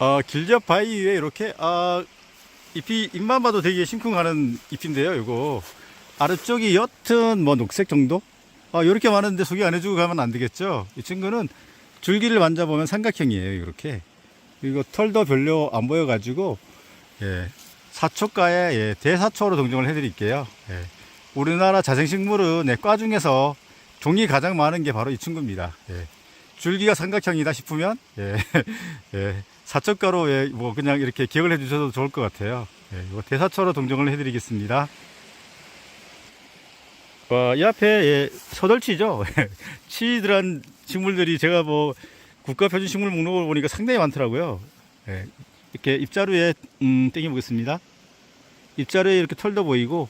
어, 길잡 바위 위에 이렇게 아, 잎이 잎만 봐도 되게 심쿵하는 잎인데요. 이거 아래쪽이 옅은 뭐 녹색 정도? 아, 이렇게 많은데 소개 안 해주고 가면 안 되겠죠. 이 친구는 줄기를 만져보면 삼각형이에요. 이렇게 그리고 털도 별로 안 보여가지고 예, 사초가에 예, 대사초로 동정을 해드릴게요. 예. 우리나라 자생식물은 예, 과 중에서 종이 가장 많은 게 바로 이 친구입니다. 예. 줄기가 삼각형이다 싶으면 예, 예, 사초가로 예, 뭐 그냥 이렇게 기억을 해주셔도 좋을 것 같아요. 예, 이거 대사초로 동정을 해드리겠습니다. 어, 이 앞에 예, 서덜치죠. 치들한 식물들이 제가 뭐 국가 표준 식물 목록을 보니까 상당히 많더라고요. 예, 이렇게 입자루에 음, 땡겨 보겠습니다. 입자루에 이렇게 털도 보이고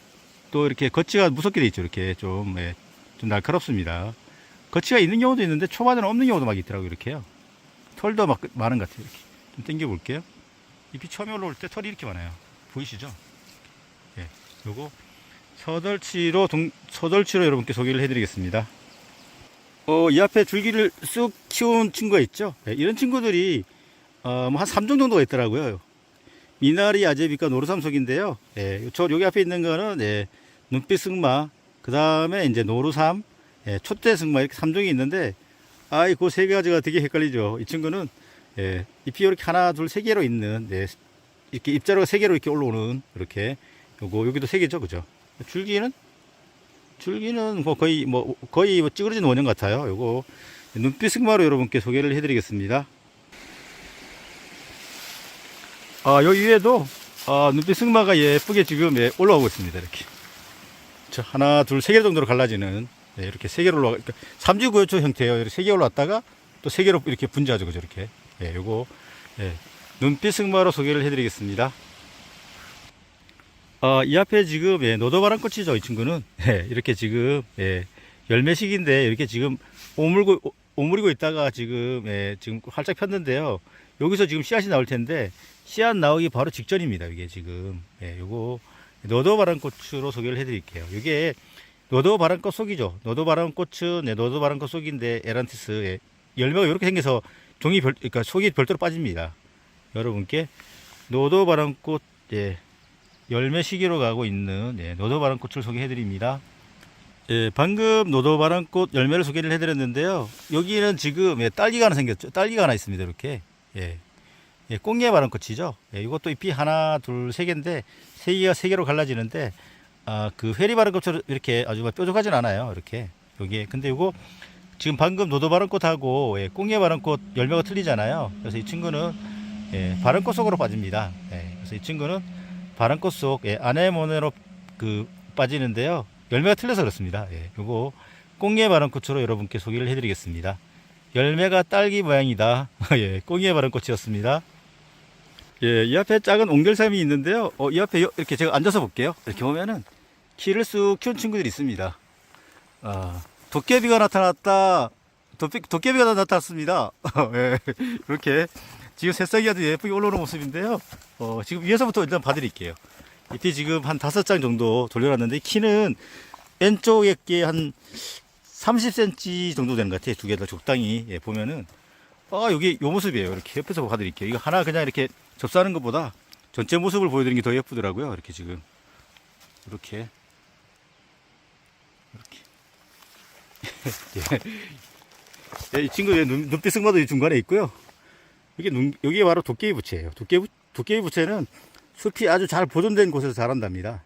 또 이렇게 겉지가 무섭게 돼 있죠. 이렇게 좀, 예, 좀 날카롭습니다. 겉지가 있는 경우도 있는데 초반에는 없는 경우도 막 있더라고요. 이렇게요. 털도 막 많은 것 같아요. 이렇게 좀 당겨 볼게요. 잎이 처음에 올라올 때 털이 이렇게 많아요. 보이시죠? 예, 요거 서덜치로 동, 서덜치로 여러분께 소개를 해드리겠습니다. 어, 이 앞에 줄기를 쑥 키운 친구가 있죠. 예, 이런 친구들이 어, 뭐한 3종 정도가 있더라고요. 미나리 아제비과 노루삼속인데요. 예, 저 여기 앞에 있는 거는 예, 눈빛 승마, 그 다음에 이제 노루삼, 예, 촛대 승마 이렇게 3종이 있는데 아이 그 세 가지가 되게 헷갈리죠. 이 친구는 예, 잎이 이렇게 하나, 둘, 세 개로 있는 예, 이렇게 입자루가 세 개로 이렇게 올라오는 이렇게 요거 여기도 세 개죠, 그죠? 줄기는 줄기는 뭐 거의 뭐 거의 뭐 찌그러진 원형 같아요. 요거 눈빛 승마로 여러분께 소개를 해드리겠습니다. 아, 여기 위에도 아, 눈빛 승마가 예쁘게 지금 예, 올라오고 있습니다. 이렇게. 저 하나, 둘, 세 개 정도로 갈라지는 예, 이렇게 세 개로 올라가, 그러니까 삼지구요초 형태예요. 이렇게 세 개 올라왔다가 또 세 개로 이렇게 분자죠, 그죠? 이렇게. 예, 요거 예, 눈빛 승마로 소개를 해드리겠습니다. 어, 이 앞에 지금 예, 노도바람 꽃이죠 이 친구는? 예, 이렇게 지금 예, 열매식인데 이렇게 지금 오물고 오- 오므리고 있다가 지금 예, 지금 활짝 폈는데요. 여기서 지금 씨앗이 나올 텐데 씨앗 나오기 바로 직전입니다 이게 지금. 예, 요거 노도바람꽃으로 소개를 해드릴게요. 이게 노도바람꽃 속이죠. 노도바람꽃은 예, 노도바람꽃 속인데 에란티스 예, 열매가 이렇게 생겨서 종이 별 그러니까 속이 별도로 빠집니다 여러분께 노도바람꽃 예, 열매 시기로 가고 있는 예, 노도바람꽃을 소개해드립니다. 예, 방금 노도바람꽃 열매를 소개를 해드렸는데요. 여기는 지금 예, 딸기가 하나 생겼죠. 딸기가 하나 있습니다. 이렇게 예, 예, 꽁예 바람꽃이죠. 예, 이것도 잎이 하나, 둘, 세 개인데 세 개가 세 개로 갈라지는데 아, 그 회리 바람꽃처럼 이렇게 아주 막 뾰족하진 않아요. 이렇게 여기에 근데 이거 지금 방금 노도바람꽃하고 예, 꽁예바람꽃 열매가 틀리잖아요. 그래서 이 친구는 예, 바람꽃 속으로 빠집니다. 예, 그래서 이 친구는 바람꽃 속 예, 아네모네로 그 빠지는데요. 열매가 틀려서 그렇습니다. 예, 요거 꽁예 바람꽃으로 여러분께 소개를 해드리겠습니다. 열매가 딸기 모양이다. 예, 꽁예 바람꽃이었습니다. 예, 이 앞에 작은 옹결샘이 있는데요. 어, 이 앞에 요- 이렇게 제가 앉아서 볼게요. 이렇게 보면은 키를 쑥 키운 친구들이 있습니다. 아, 도깨비가 나타났다. 도깨, 도깨비가 나타났습니다. 예, 이렇게 지금 새싹이 아주 예쁘게 올라오는 모습인데요. 어, 지금 위에서부터 일단 봐드릴게요. 잎이 지금 한 다섯 장 정도 돌려놨는데 키는 왼쪽에 게한 30cm 정도 되는 것 같아요. 두 개 다 적당히 예, 보면은 아 여기 요 모습이에요. 이렇게 옆에서 봐드릴게요. 이거 하나 그냥 이렇게 접사하는 것보다 전체 모습을 보여드리는 게 더 예쁘더라고요. 이렇게 지금 이렇게 이렇게 예. 예, 이 친구 눈빛 승마도 이 중간에 있고요. 이게 눈, 여기가 바로 도깨비 부채예요. 도깨비, 도깨비 부채는 숲이 아주 잘 보존된 곳에서 자란답니다.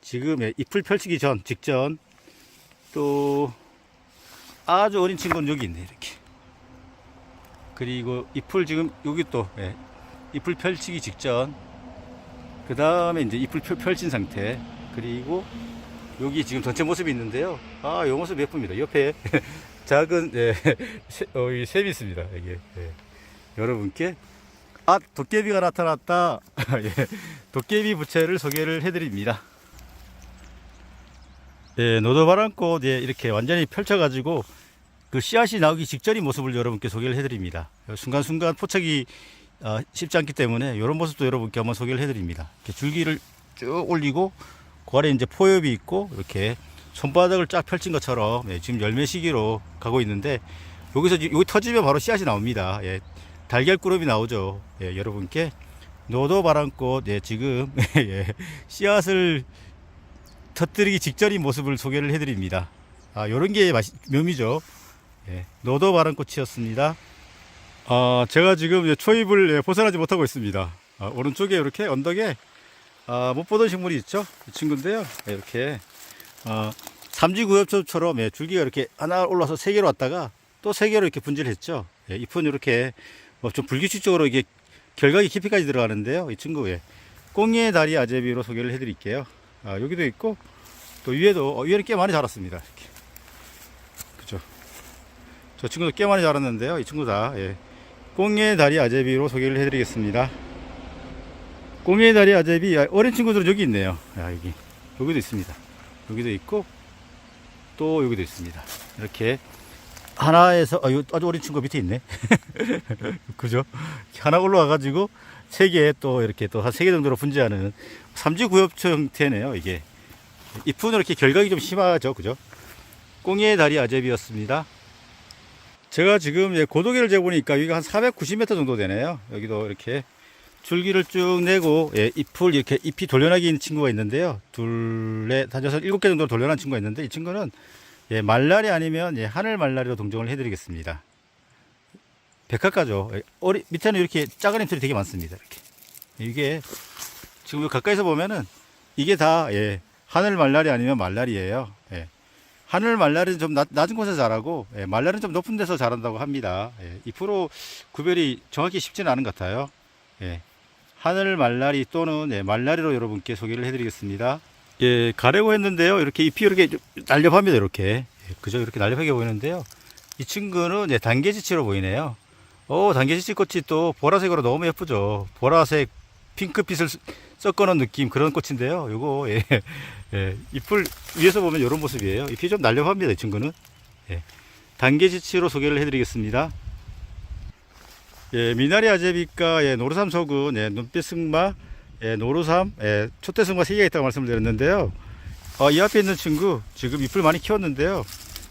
지금 예, 잎을 펼치기 전, 직전, 또 아주 어린 친구는 여기 있네, 이렇게. 그리고 잎을 지금 여기 또, 예, 잎을 펼치기 직전, 그 다음에 이제 잎을 펼- 펼친 상태, 그리고 여기 지금 전체 모습이 있는데요. 아, 이 모습 예쁩니다. 옆에 작은, 예, 새, 어, 이 있습니다. 이게. 예. 여러분께 아 도깨비가 나타났다 예, 도깨비 부채를 소개를 해드립니다 예, 노도바람꽃 예, 이렇게 완전히 펼쳐가지고 그 씨앗이 나오기 직전인 모습을 여러분께 소개를 해드립니다 순간순간 포착이 어, 쉽지 않기 때문에 이런 모습도 여러분께 한번 소개를 해드립니다 줄기를 쭉 올리고 그 아래 이제 포엽이 있고 이렇게 손바닥을 쫙 펼친 것처럼 예, 지금 열매 시기로 가고 있는데 여기서 지- 여기 터지면 바로 씨앗이 나옵니다 예, 달걀꾸러미 나오죠. 예, 여러분께 노도 바람꽃 예, 지금 예, 씨앗을 터뜨리기 직전인 모습을 소개를 해드립니다. 아, 요런 게 맛이, 묘미죠. 예, 노도 바람꽃이었습니다. 아, 제가 지금 초입을 예, 벗어나지 못하고 있습니다. 아, 오른쪽에 이렇게 언덕에 아, 못 보던 식물이 있죠. 이 친구인데요. 예, 이렇게 어, 삼지구엽초처럼 예, 줄기가 이렇게 하나 올라서 세 개로 왔다가 또 세 개로 이렇게 분질을 했죠. 예, 잎은 이렇게 뭐 좀 불규칙적으로 이게 결각이 깊이까지 들어가는데요. 이 친구 예, 꽁의 다리 아제비로 소개를 해드릴게요. 아, 여기도 있고 또 위에도 어, 위에는 꽤 많이 자랐습니다. 이렇게. 그죠? 저 친구도 꽤 많이 자랐는데요. 이 친구 다 예, 꽁의 다리 아제비로 소개를 해드리겠습니다. 꽁의 다리 아제비 아, 어린 친구들은 여기 있네요. 아, 여기 여기도 있습니다. 여기도 있고 또 여기도 있습니다. 이렇게 하나에서 아, 요 아주 어린 친구 밑에 있네. 그죠? 하나 올라와가지고 세 개 또 이렇게 또 한 세 개 정도로 분재하는 삼지 구엽초 형태네요. 이게 잎은 이렇게 결각이 좀 심하죠, 그죠? 꽁의 다리 아제비였습니다. 제가 지금 예, 고도계를 재보니까 여기가 한 490m 정도 되네요. 여기도 이렇게 줄기를 쭉 내고 예, 잎을 이렇게 잎이 돌려나기 있는 친구가 있는데요. 둘넷 다섯 일곱 개 정도 돌려난 친구가 있는데 이 친구는 예, 말라리 아니면 예, 하늘 말라리로 동정을 해드리겠습니다. 백합가죠. 예, 어리 밑에는 이렇게 작은 잎들이 되게 많습니다. 이렇게 이게 지금 가까이서 보면은 이게 다 예, 하늘 말라리 아니면 말라리예요. 예. 하늘 말라리는 좀 낮, 낮은 곳에서 자라고 예, 말라리는 좀 높은 데서 자란다고 합니다. 예, 잎으로 구별이 정확히 쉽지는 않은 것 같아요. 예, 하늘 말라리 또는 예, 말라리로 여러분께 소개를 해드리겠습니다. 예, 가려고 했는데요. 이렇게 잎이 이렇게 좀 날렵합니다. 이렇게 예, 그저 이렇게 날렵하게 보이는데요. 이 친구는 예, 단계지치로 보이네요. 오, 단계지치 꽃이 또 보라색으로 너무 예쁘죠. 보라색, 핑크빛을 쓰- 섞어놓은 느낌 그런 꽃인데요. 요거 예, 예, 잎을 위에서 보면 이런 모습이에요. 잎이 좀 날렵합니다. 이 친구는 예, 단계지치로 소개를 해드리겠습니다. 예, 미나리 아제비과 예, 노루삼 속은 예, 눈빛 승마, 예, 노루삼, 예, 초대 승마 세 개가 있다고 말씀을 드렸는데요. 어, 이 앞에 있는 친구 지금 잎을 많이 키웠는데요.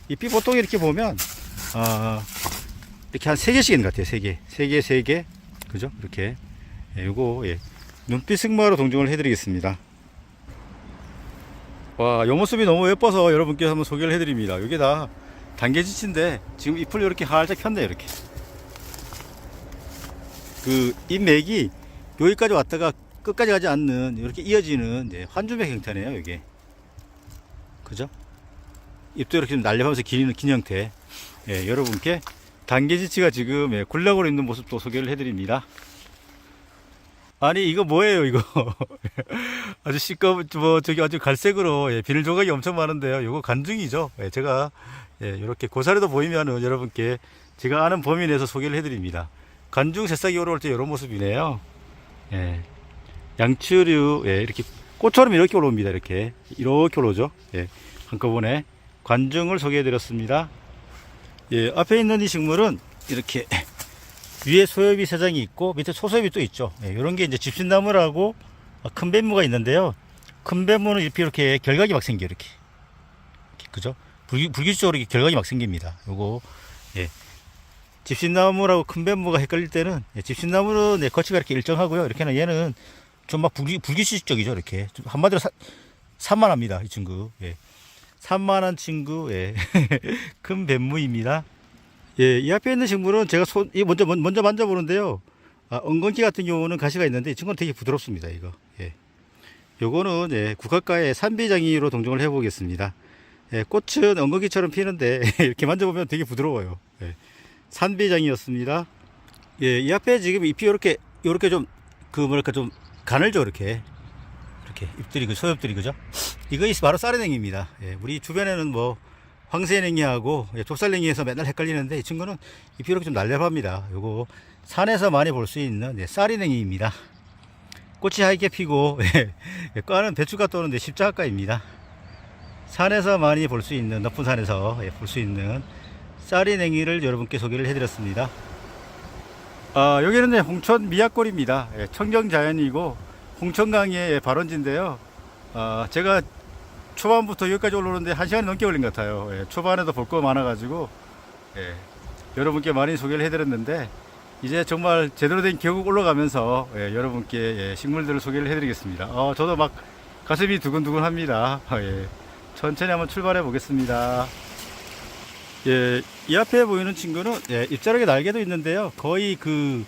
잎이 보통 이렇게 보면 어, 이렇게 한 세 개씩 있는 것 같아요. 세 개, 세 개, 세 개, 그죠? 이렇게 예, 요거 예, 눈빛 승마로 동정을 해드리겠습니다. 와, 요 모습이 너무 예뻐서 여러분께 한번 소개를 해드립니다. 이게 다 단계지치인데 지금 잎을 이렇게 활짝 폈네요. 이렇게. 그 잎맥이 여기까지 왔다가 끝까지 가지 않는 이렇게 이어지는 이제 환주맥 형태네요. 이게. 그죠? 잎도 이렇게 좀 날려가면서 긴, 긴 형태. 예, 여러분께 단계지치가 지금 예, 굴락으로 있는 모습도 소개를 해드립니다. 아니 이거 뭐예요 이거 아주 시꺼 뭐 저기 아주 갈색으로 예, 비늘 조각이 엄청 많은데요 이거 간증이죠 예, 제가 예, 이렇게 고사리도 보이면은 여러분께 제가 아는 범위 내에서 소개를 해드립니다 간중 새싹이 올라올 때 이런 모습이네요 예, 양추류 예, 이렇게 꽃처럼 이렇게 올라옵니다 이렇게 이렇게 올라오죠 예, 한꺼번에 관중을 소개해 드렸습니다 예, 앞에 있는 이 식물은 이렇게 위에 소엽이 세 장이 있고 밑에 초소엽이 또 있죠. 이런 게 이제 집신나무라고 큰 뱀무가 있는데요. 큰 뱀무는 이렇게 이렇게 결각이 막 생겨 이렇게. 이렇게, 그죠? 불규, 불규칙적으로 이렇게 결각이 막 생깁니다. 요거 예. 집신나무라고 큰 뱀무가 헷갈릴 때는 예, 집신나무는 예, 거치가 이렇게 일정하고요. 이렇게는 얘는 좀 막 불규, 불규칙적이죠. 이렇게 좀 한마디로 사, 산만합니다. 이 친구. 예. 산만한 친구. 예. 큰 뱀무입니다. 예, 이 앞에 있는 식물은 제가 손, 이 먼저, 먼- 먼저 만져보는데요. 아, 엉겅퀴 같은 경우는 가시가 있는데 이 친구는 되게 부드럽습니다, 이거. 예. 요거는, 예, 국화과의 산비장이로 동정을 해보겠습니다. 예, 꽃은 엉겅퀴처럼 피는데 이렇게 만져보면 되게 부드러워요. 예. 산비장이었습니다. 예, 이 앞에 지금 잎이 이렇게, 이렇게 좀, 그 뭐랄까 좀 가늘죠, 이렇게. 이렇게 잎들이, 그 소엽들이, 그죠? 이것이 바로 쌀은행입니다. 예, 우리 주변에는 뭐, 황새냉이하고 예, 좁쌀냉이에서 맨날 헷갈리는데 이 친구는 잎이 이렇게 좀 날렵합니다. 요거 산에서 많이 볼 수 있는 예, 쌀이냉이입니다. 꽃이 하얗게 피고 예, 과는 배추가 떠오는데 십자가입니다. 산에서 많이 볼 수 있는 높은 산에서 예, 볼수 있는 쌀이냉이를 여러분께 소개를 해드렸습니다. 아, 여기는 네, 홍천 미약골입니다. 예, 청정자연이고 홍천강의 예, 발원지인데요. 아, 제가 초반부터 여기까지 올라오는데 한 시간 넘게 걸린 것 같아요. 예, 초반에도 볼 거 많아가지고 예, 여러분께 많이 소개를 해드렸는데 이제 정말 제대로 된 계곡 올라가면서 예, 여러분께 예, 식물들을 소개를 해드리겠습니다. 어, 저도 막 가슴이 두근두근합니다. 아, 예. 천천히 한번 출발해 보겠습니다. 예, 이 앞에 보이는 친구는 예, 입자락에 날개도 있는데요. 거의 그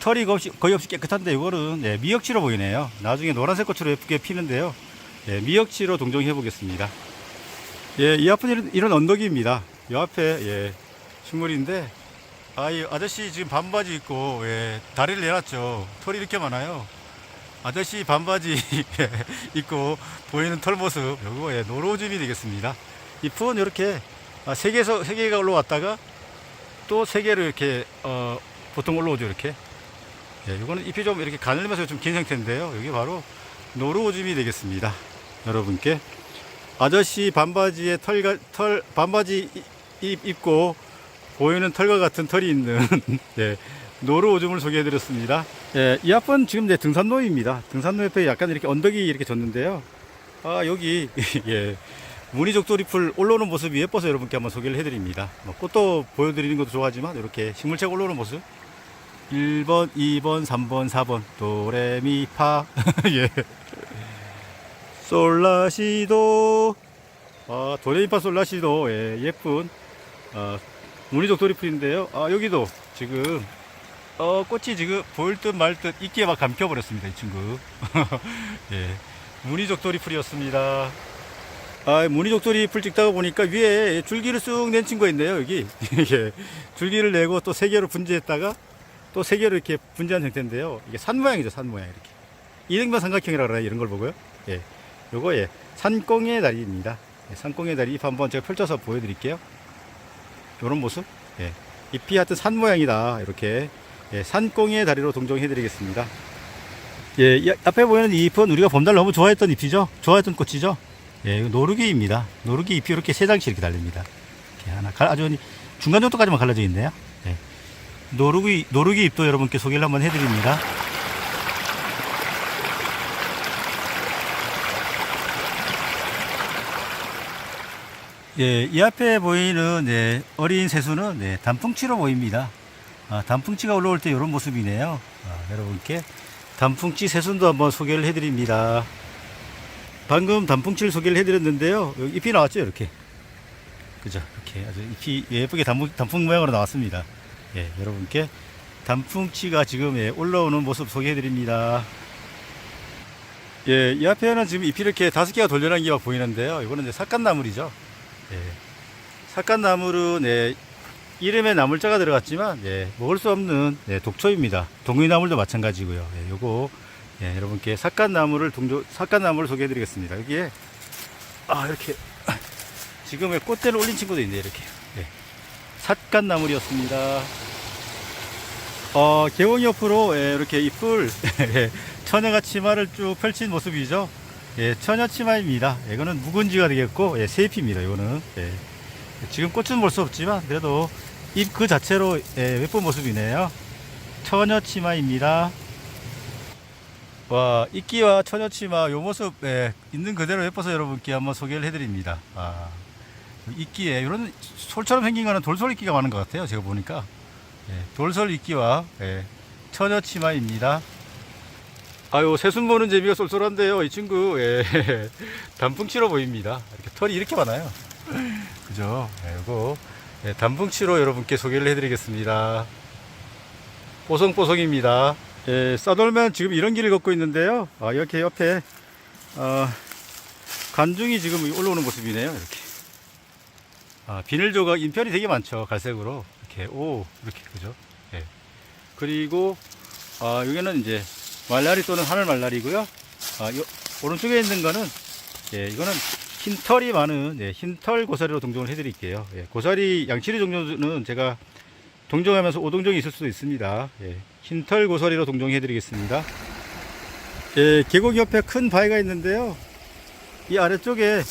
털이 없이, 거의 없이 깨끗한데 이거는 예, 미역치로 보이네요. 나중에 노란색 꽃으로 예쁘게 피는데요. 예, 미역치로 동정해 보겠습니다. 예, 이 앞은 이런, 이런 언덕입니다. 이 앞에 예, 식물인데 아, 이 아저씨 지금 반바지 입고 예, 다리를 내놨죠. 털이 이렇게 많아요. 아저씨 반바지 입고 보이는 털 모습 요거 예, 노로즘이 되겠습니다. 잎은 이렇게 아, 세 개에서 세 개가 올라왔다가 또 세 개로 이렇게 어, 보통 올라오죠 이렇게. 예, 이거는 잎이 좀 이렇게 가늘면서 좀 긴 상태인데요. 여기 바로 노루오줌이 되겠습니다. 여러분께 아저씨 반바지에 털, 털 반바지 입, 입고 보이는 털과 같은 털이 있는 예, 노루오줌을 소개해드렸습니다. 예, 이 앞은 지금 내 등산로입니다. 등산로 옆에 약간 이렇게 언덕이 이렇게 졌는데요. 아 여기 예, 무늬족돌이풀 올라오는 모습이 예뻐서 여러분께 한번 소개를 해드립니다. 뭐 꽃도 보여드리는 것도 좋아하지만 이렇게 식물책 올라오는 모습 1번, 2번, 3번, 4번 도레미파 예. 솔라시도 아, 도레미파 솔라시도 예, 예쁜 어, 무늬족 도리풀인데요. 아, 여기도 지금 어, 꽃이 지금 보일 듯 말 듯 있게 막 감겨버렸습니다. 이 친구. 예, 무늬족 도리풀이었습니다. 아, 무늬족 도리풀 찍다가 보니까 위에 줄기를 쑥 낸 친구가 있네요. 여기 예, 줄기를 내고 또 세 개로 분재했다가 또 세 개로 이렇게 분재한 형태인데요. 이게 산 모양이죠, 산 모양 이렇게. 이등변 삼각형이라 그러나 이런 걸 보고요. 예, 요거 예, 산꽁의 다리입니다. 예, 산꽁의 다리 잎 한번 제가 펼쳐서 보여드릴게요. 요런 모습. 예, 잎이 하여튼 산 모양이다. 이렇게 예, 산꽁의 다리로 동정해드리겠습니다. 예, 이 앞에 보이는 이 잎은 우리가 봄날 너무 좋아했던 잎이죠. 좋아했던 꽃이죠. 예, 이거 노루기입니다. 노루기 잎이 이렇게 세 장씩 이렇게 달립니다. 이렇게 하나, 갈- 아주 중간 정도까지만 갈라져 있네요. 예. 노루기, 노루기 잎도 여러분께 소개를 한번 해드립니다. 예, 이 앞에 보이는 네, 어린 새수는 네, 단풍치로 보입니다. 아, 단풍치가 올라올 때 이런 모습이네요. 아, 여러분께 단풍치 새순도 한번 소개를 해드립니다. 방금 단풍치를 소개를 해드렸는데요. 여기 잎이 나왔죠, 이렇게. 그죠? 이렇게 아주 잎이 예쁘게 단풍, 단풍 모양으로 나왔습니다. 예, 여러분께 단풍치가 지금 예, 올라오는 모습 소개해드립니다. 예, 이 앞에는 지금 잎이 이렇게 다섯 개가 돌려난 게 막 보이는데요. 이거는 이제 삭간나물이죠. 예. 삭간나물은 예, 이름에 나물자가 들어갔지만 예, 먹을 수 없는 예, 독초입니다. 동의나물도 마찬가지고요. 예, 요거 예, 여러분께 삭간나물을 동조 삭간나물을 소개해드리겠습니다. 여기에 아 이렇게 지금의 꽃대를 올린 친구도 있네 이렇게 예. 삭간나물이었습니다. 어, 개봉 옆으로 예, 이렇게 잎을 예, 처녀가 치마를 쭉 펼친 모습이죠. 예, 처녀 치마입니다. 예, 이거는 묵은지가 되겠고 예, 세잎입니다. 이거는 예. 지금 꽃은 볼 수 없지만 그래도 잎 그 자체로 예, 예쁜 모습이네요. 처녀 치마입니다. 와 이끼와 처녀 치마 요 모습 예, 있는 그대로 예뻐서 여러분께 한번 소개를 해드립니다. 아, 이끼에 이런 솔처럼 생긴 거는 돌솔 이끼가 많은 것 같아요. 제가 보니까 예, 돌솔 이끼와 예, 처녀 치마입니다. 아유 새순 보는 재미가 쏠쏠한데요. 이 친구 예, 단풍치로 보입니다. 이렇게 털이 이렇게 많아요. 그죠? 예, 이거 예, 단풍치로 여러분께 소개를 해드리겠습니다. 뽀송뽀송입니다. 예, 싸돌면 지금 이런 길을 걷고 있는데요. 아, 이렇게 옆에 어, 간중이 지금 올라오는 모습이네요. 이렇게. 아, 비늘 조각 인편이 되게 많죠. 갈색으로 이렇게 오 이렇게 그죠? 예. 그리고 아, 여기는 이제 말라리 또는 하늘 말라리고요. 아, 요, 오른쪽에 있는 거는 예, 이거는 흰 털이 많은 예, 흰털 고사리로 동정을 해드릴게요. 예, 고사리 양치리 종류는 제가 동정하면서 오동정이 있을 수도 있습니다. 예, 흰털 고사리로 동정해 드리겠습니다. 예, 계곡 옆에 큰 바위가 있는데요. 이 아래쪽에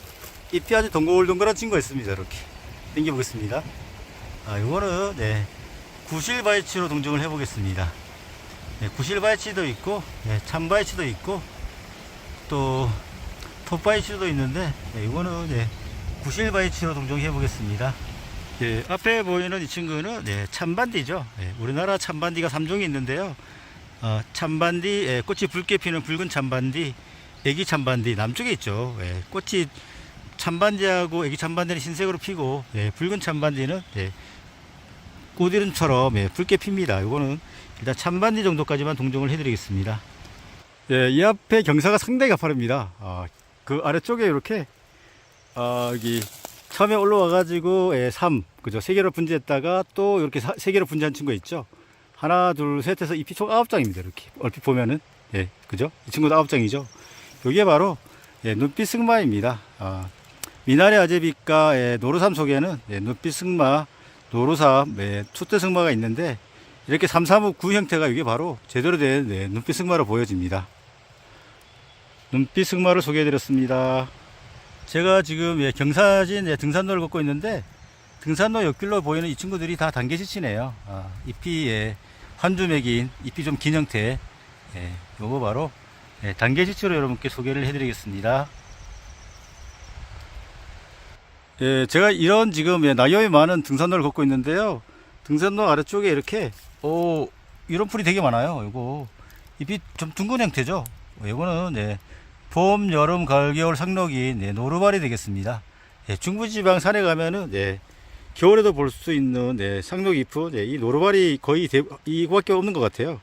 잎이 아주 동글동글한 친구가 있습니다. 이렇게 당겨 보겠습니다. 아, 이거는 네, 구실바이치로 동정을 해 보겠습니다. 네, 구실바이치도 있고 네, 참바이치도 있고 또 톱바이치도 있는데 네, 이거는 네, 구실바이치로 동정해 보겠습니다. 예, 앞에 보이는 이 친구는 예, 참반디죠. 예, 우리나라 참반디가 3종이 있는데요. 어, 참반디, 예, 꽃이 붉게 피는 붉은 참반디, 애기 참반디 남쪽에 있죠. 예, 꽃이 참반디하고 애기 참반디는 흰색으로 피고 예, 붉은 참반디는 예, 꽃이름처럼 예, 붉게 핍니다. 이거는 일단 참반디 정도까지만 동정을 해드리겠습니다. 예, 이 앞에 경사가 상당히 가파릅니다. 아, 그 아래쪽에 이렇게 아, 여기 처음에 올라와가지고 예, 3 그죠 세 개로 분재했다가 또 이렇게 사- 세 개로 분재한 친구 있죠. 하나 둘 셋 해서 잎이 총 아홉 장입니다. 이렇게 얼핏 보면은 예 그죠 이 친구도 아홉 장이죠. 이게 바로 예, 눈빛 승마입니다. 아, 미나리 아제비과 예, 노루삼 속에는 예, 눈빛 승마, 노루삼, 예, 투대 승마가 있는데 이렇게 3, 3, 5, 9 형태가 이게 바로 제대로 된 예, 눈빛 승마로 보여집니다. 눈빛 승마를 소개해 드렸습니다. 제가 지금 예, 경사진 예, 등산로를 걷고 있는데 등산로 옆길로 보이는 이 친구들이 다 단계시치네요. 아, 잎이 예, 환주맥인 잎이 좀 긴 형태. 예, 요거 바로 예, 단계시치로 여러분께 소개를 해드리겠습니다. 예, 제가 이런 지금 예, 낙엽이 많은 등산로를 걷고 있는데요. 등산로 아래쪽에 이렇게 오 이런 풀이 되게 많아요. 요거 잎이 좀 둥근 형태죠. 요거는 예, 봄, 여름, 가을, 겨울 상록인 예, 노루발이 되겠습니다. 예, 중부지방 산에 가면은 예, 겨울에도 볼 수 있는 예, 상록 잎은 예, 이 노루발이 거의 대, 이거밖에 없는 것 같아요.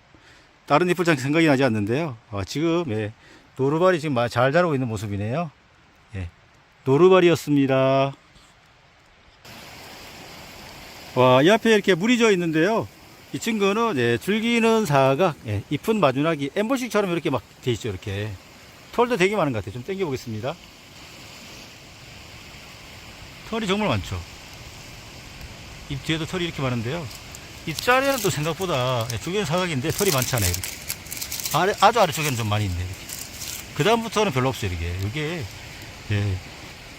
다른 잎을 잘 생각이 나지 않는데요. 아, 지금 예, 노루발이 지금 마- 잘 자라고 있는 모습이네요. 예, 노루발이었습니다. 와, 이 앞에 이렇게 물이 져 있는데요. 이 친구는 예, 줄기는 사각, 예, 잎은 마주나기, 엠보식처럼 이렇게 막 돼 있죠. 이렇게 털도 되게 많은 것 같아요. 좀 당겨 보겠습니다. 털이 정말 많죠. 잎 뒤에도 털이 이렇게 많은데요. 이 짜리는 또 생각보다 예, 주변 사각인데 털이 많지 않아요. 이렇게 아래 아주 아래쪽에는 좀 많이 있네. 이렇게. 그 다음부터는 별로 없어요. 이게 이게 예,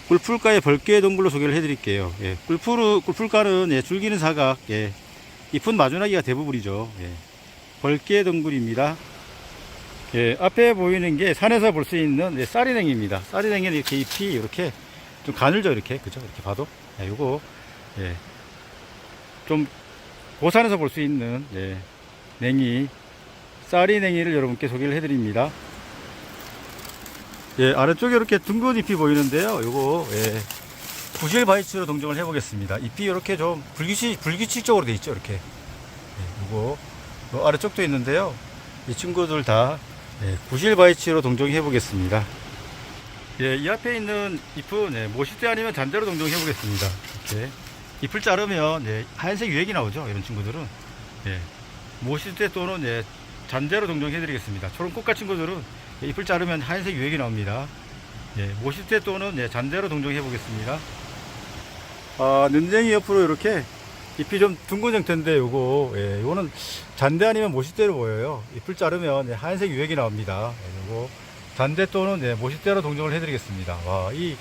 꿀풀가의 벌개 동굴로 소개를 해드릴게요. 예, 꿀풀 꿀풀가는 예, 줄기는 사각, 예, 잎은 마주나기가 대부분이죠. 예, 벌개 동굴입니다. 예, 앞에 보이는 게 산에서 볼 수 있는 예, 쌀이냉입니다. 쌀이냉이는 이렇게 잎이 이렇게 좀 가늘죠, 이렇게 그죠? 이렇게 봐도. 예, 요거 예, 좀 고산에서 볼 수 있는 예, 냉이 쌀이냉이를 여러분께 소개를 해드립니다. 예, 아래쪽에 이렇게 둥근 잎이 보이는데요. 요거, 예, 구실 바이츠로 동정을 해보겠습니다. 잎이 이렇게 좀 불규칙, 불규칙적으로 돼 있죠. 이렇게. 예, 요거, 요 아래쪽도 있는데요. 이 친구들 다 예, 구실 바이츠로 동정해 보겠습니다. 예, 이 앞에 있는 잎은 예, 모시대 아니면 잔대로 동정해 보겠습니다. 이렇게. 잎을 자르면 예, 하얀색 유액이 나오죠. 이런 친구들은. 예, 모시대 또는 예, 잔대로 동정해 드리겠습니다. 초롱꽃가 친구들은 예, 잎을 자르면 하얀색 유액이 나옵니다. 예, 모시대 또는 예, 잔대로 동정해 보겠습니다. 아, 눈쟁이 옆으로 이렇게 잎이 좀 둥근 형태인데 요거 예, 요거는 잔대 아니면 모시대로 보여요. 잎을 자르면 예, 하얀색 유액이 나옵니다. 예, 요거 잔대 또는 예, 모시대로 동정을 해드리겠습니다. 와, 이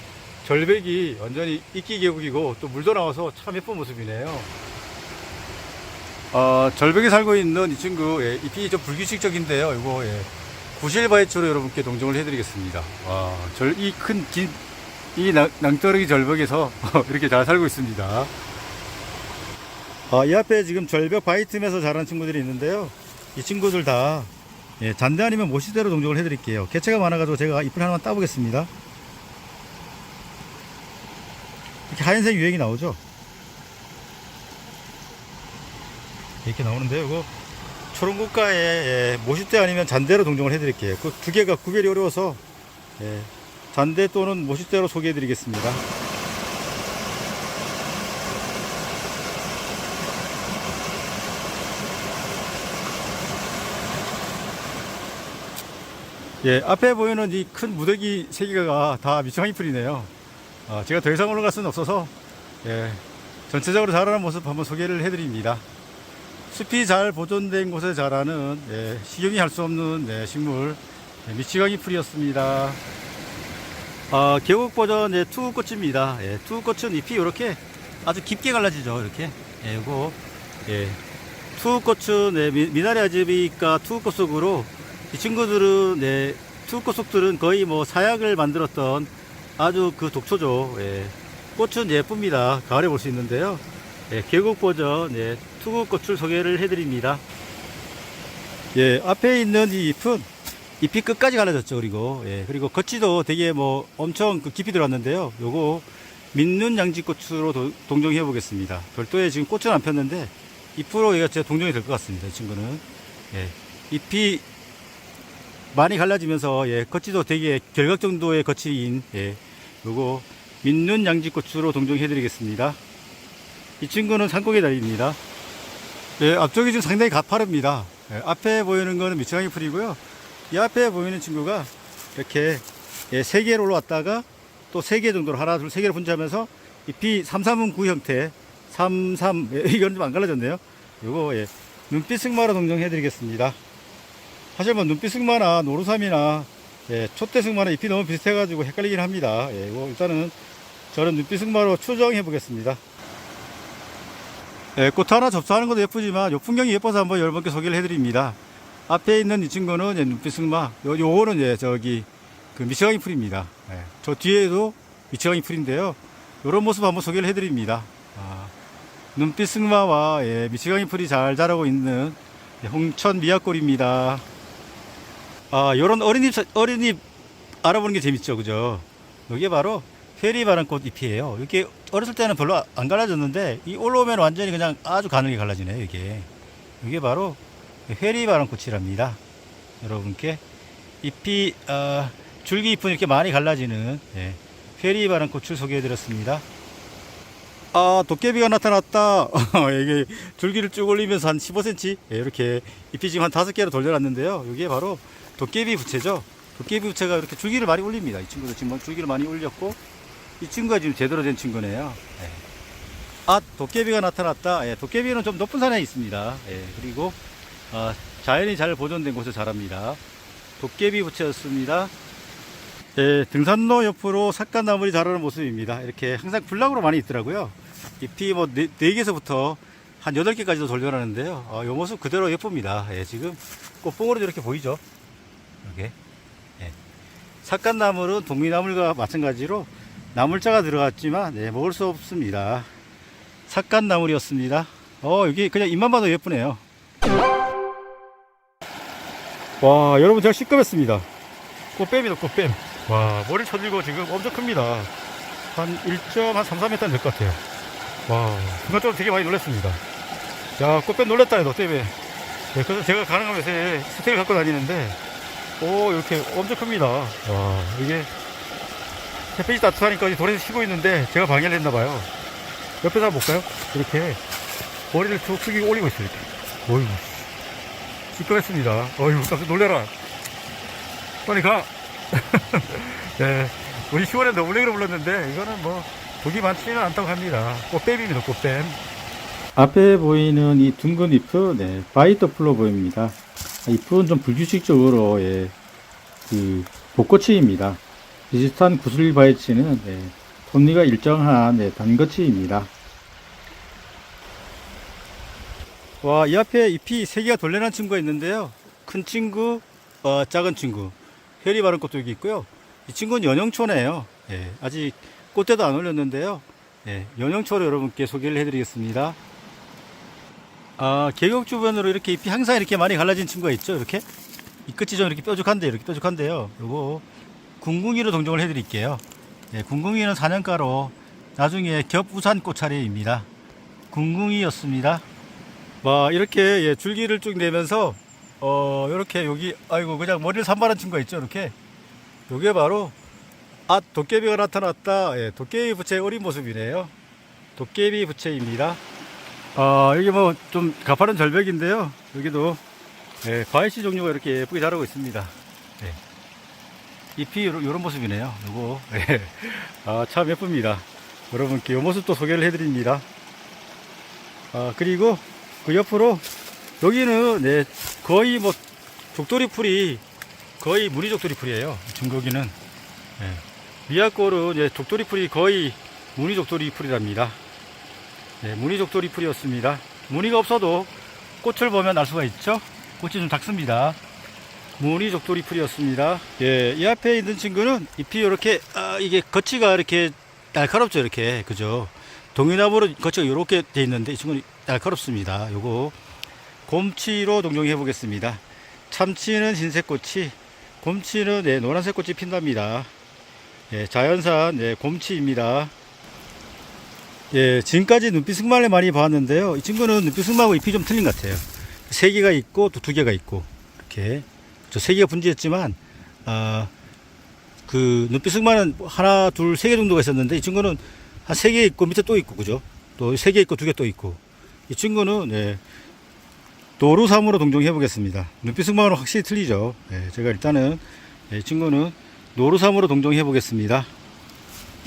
절벽이 완전히 이끼 계곡이고 또 물도 나와서 참 예쁜 모습이네요. 어, 절벽에 살고 있는 이 친구 예, 잎이 좀 불규칙적인데요. 이거 예, 구실바이처로 여러분께 동정을 해드리겠습니다. 와, 절이 큰긴이 낭떠러기 절벽에서 이렇게 잘 살고 있습니다. 아, 이 앞에 지금 절벽 바위 틈에서 자란 친구들이 있는데요. 이 친구들 다 예, 잔대 아니면 모시대로 동정을 해드릴게요. 개체가 많아가지고 제가 잎을 하나만 따보겠습니다. 이렇게 하얀색 유액이 나오죠. 이렇게 나오는데요. 이거 초롱국가에 예, 모시대 아니면 잔대로 동정을 해드릴게요. 그 두 개가 구별이 어려워서 예, 잔대 또는 모시대로 소개해드리겠습니다. 예, 앞에 보이는 이 큰 무더기 세 개가 다 미청이 풀이네요. 아, 제가 더 이상 올라갈 수는 없어서 예, 전체적으로 자라는 모습 한번 소개를 해드립니다. 숲이 잘 보존된 곳에 자라는 예, 식용이 할 수 없는 예, 식물 예, 미치광이 풀이었습니다. 아, 계곡 버전 예, 투우꽃입니다. 예, 투우꽃은 잎이 이렇게 아주 깊게 갈라지죠. 이렇게 예, 요거 예, 투우꽃은 예, 미- 미나리 아즈비과 투우꽃 속으로 이 친구들은 네, 투우꽃 속들은 거의 뭐 사약을 만들었던 아주 그 독초죠. 예. 꽃은 예쁩니다. 가을에 볼 수 있는데요. 예, 계곡 버전 예, 투구 꽃을 소개를 해드립니다. 예, 앞에 있는 이 잎은 잎이 끝까지 갈라졌죠. 그리고 예, 그리고 겉지도 되게 뭐 엄청 그 깊이 들어왔는데요. 요거 민눈 양지꽃으로 도- 동정해 보겠습니다. 별도의 지금 꽃은 안 폈는데 잎으로 얘가 진짜 동정이 될 것 같습니다. 이 친구는 예, 잎이 많이 갈라지면서 예, 겉지도 되게 결각 정도의 겉이인 예, 요거 민눈 양지꽃으로 동정해 드리겠습니다. 이 친구는 산고개 다리입니다. 예, 앞쪽이 지금 상당히 가파릅니다. 예, 앞에 보이는 거는 미치광이 풀이고요. 이 앞에 보이는 친구가 이렇게 예, 세 개로 올라왔다가 또세개 정도로 하나, 둘, 세 개를 분자하면서 잎이 3, 3은 9 형태, 3, 3, 예, 이건 좀 안 갈라졌네요. 요거, 예, 눈빛 승마로 동정해 드리겠습니다. 사실 뭐 눈빛 승마나 노루삼이나 예, 촛대 승마나 잎이 너무 비슷해가지고 헷갈리긴 합니다. 예, 이거 일단은 저는 눈빛 승마로 추정해 보겠습니다. 예, 꽃 하나 접수하는 것도 예쁘지만 요 풍경이 예뻐서 한번 여러분께 소개를 해드립니다. 앞에 있는 이 친구는 예, 눈빛 승마, 요, 요거는 예, 저기 그 미치광이 풀입니다. 예, 저 뒤에도 미치광이 풀인데요. 요런 모습 한번 소개를 해드립니다. 아, 눈빛 승마와 예, 미치광이 풀이 잘 자라고 있는 예, 홍천 미약골입니다. 아, 요런 어린잎, 어린잎 알아보는 게 재밌죠, 그죠? 이게 바로 회리바람꽃 잎이에요. 이렇게 어렸을 때는 별로 안 갈라졌는데 이 올라오면 완전히 그냥 아주 가늘게 갈라지네요, 이게. 이게 바로 회리바람꽃이랍니다. 여러분께 잎이 아, 줄기 잎은 이렇게 많이 갈라지는 예, 회리바람꽃을 소개해드렸습니다. 아, 도깨비가 나타났다. 이게 줄기를 쭉 올리면서 한 15cm 예, 이렇게 잎이 지금 한 다섯 개로 돌려놨는데요. 이게 바로 도깨비 부채죠. 도깨비 부채가 이렇게 줄기를 많이 올립니다. 이 친구도 지금 줄기를 많이 올렸고 이 친구가 지금 제대로 된 친구네요. 예. 아, 도깨비가 나타났다. 예, 도깨비는 좀 높은 산에 있습니다. 예, 그리고 아, 자연이 잘 보존된 곳에 자랍니다. 도깨비 부채였습니다. 예, 등산로 옆으로 삭간나물이 자라는 모습입니다. 이렇게 항상 군락으로 많이 있더라고요. 잎이 뭐 네, 네 개서부터 한 여덟 개까지도 돌려나는데요. 어, 이 모습 그대로 예쁩니다. 예, 지금 꽃봉오리도 이렇게 보이죠? 이렇게. 예. 삭간나물은 동미나물과 마찬가지로 나물자가 들어갔지만 네, 먹을 수 없습니다. 삭간나물이었습니다. 어, 여기 그냥 입만 봐도 예쁘네요. 와, 여러분 제가 시끄럽습니다. 꽃뱀이다, 꽃뱀. 와, 머리 쳐들고 지금 엄청 큽니다. 한 1.3, 3m 될 것 같아요. 와, 순간적으로 되게 많이 놀랐습니다. 야, 꽃뱀 놀랐다, 너 때문에. 네, 그래서 제가 가능하면 스틱을 갖고 다니는데, 오, 이렇게 엄청 큽니다. 와, 이게 햇빛이 따뜻하니까 이 돌에서 쉬고 있는데 제가 방해를 했나봐요. 옆에서 한번 볼까요? 이렇게 머리를 툭 숙이고 올리고 있어요, 이렇게. 어이구, 시끄럽습니다. 어이구, 깜짝 놀래라. 빨리 가! 네, 우리 10월에 너블랙으로 불렀는데, 이거는 뭐, 독이 많지는 않다고 합니다. 꽃뱀입니다, 꽃뱀. 앞에 보이는 이 둥근 잎은, 네, 바이터 플로 보입니다. 잎은 좀 불규칙적으로, 예, 그, 복꽃이입니다. 비슷한 구슬 바이치는, 네, 톱니가 일정한, 네, 단거치입니다. 와, 이 앞에 잎이 세 개가 돌려난 친구가 있는데요. 큰 친구, 어, 작은 친구. 혈이 바른 꽃도 여기 있고요. 이 친구는 연영초네요. 예, 아직 꽃대도 안 올렸는데요. 예, 연영초로 여러분께 소개를 해드리겠습니다. 아, 계곡 주변으로 이렇게 잎이 항상 이렇게 많이 갈라진 친구가 있죠. 이렇게. 이 끝이 좀 이렇게 뾰족한데, 이렇게 뾰족한데요. 요거, 궁궁이로 동정을 해드릴게요. 예, 궁궁이는 4년가로 나중에 겹우산 꽃차례입니다. 궁궁이였습니다. 막 이렇게 예, 줄기를 쭉 내면서 어 이렇게 여기 아이고 그냥 머리를 산발한 친구가 있죠 이렇게 요게 바로 아 도깨비가 나타났다 예, 도깨비 부채의 어린 모습이네요 도깨비 부채입니다 아 여기 뭐 좀 가파른 절벽인데요 여기도 예, 과일씨 종류가 이렇게 예쁘게 자라고 있습니다 예. 잎이 요런, 모습이네요 요거 예. 아 참 예쁩니다 여러분께 이 모습도 소개를 해드립니다 아 그리고 그 옆으로 여기는 네, 거의 뭐 족돌이 풀이 거의 무늬 족돌이 풀이에요. 중거기는 네. 미야골은 이제 족돌이 풀이 거의 무늬 족돌이 풀이랍니다. 네, 무늬 족돌이 풀이었습니다. 무늬가 없어도 꽃을 보면 알 수가 있죠. 꽃이 좀 작습니다. 무늬 족돌이 풀이었습니다. 예, 이 앞에 있는 친구는 잎이 이렇게 아, 이게 겉이가 이렇게 날카롭죠, 이렇게 그죠. 동해나무로 거쳐 이렇게 돼 있는데 이 친구는 날카롭습니다. 요거 곰치로 동정해 보겠습니다. 참치는 흰색 꽃이, 곰치는 네, 노란색 꽃이 핀답니다. 예, 자연산 예, 곰치입니다. 예, 지금까지 눈빛 승마를 많이 봤는데요. 이 친구는 눈빛 승마하고 잎이 좀 틀린 것 같아요. 세 개가 있고 또 두 개가 있고 이렇게 저세 개가 분지했지만 아, 그 눈빛 승마는 하나, 둘, 세 개 정도가 있었는데 이 친구는 한 세 개 있고 밑에 또 있고 그죠? 또 세 개 있고 두 개 또 있고 이 친구는 예, 노루삼으로 동정해 보겠습니다. 눈빛 승마는 확실히 틀리죠. 예, 제가 일단은 예, 이 친구는 노루삼으로 동정해 보겠습니다.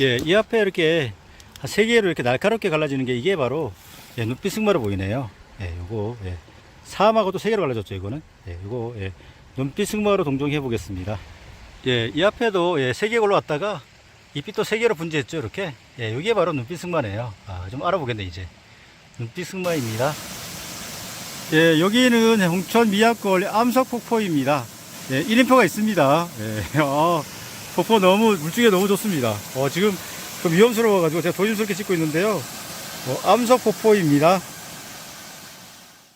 예, 이 앞에 이렇게 한 세 개로 이렇게 날카롭게 갈라지는 게 이게 바로 예, 눈빛 승마로 보이네요. 예, 요거 예, 삼하고 또 세 개로 갈라졌죠. 이거는 예, 요거 예, 눈빛 승마로 동정해 보겠습니다. 예, 이 앞에도 예, 세 개 올라왔다가 잎이 또 세 개로 분지했죠. 이렇게 예, 이게 바로 눈빛 승마네요. 아, 좀 알아보겠네 이제 눈빛 승마입니다. 예, 여기는 홍천 미약골 암석 폭포입니다. 예, 1인표가 있습니다. 예, 아, 폭포 너무, 물중에 너무 좋습니다. 어, 지금 좀 위험스러워가지고 제가 조심스럽게 찍고 있는데요. 어, 암석 폭포입니다.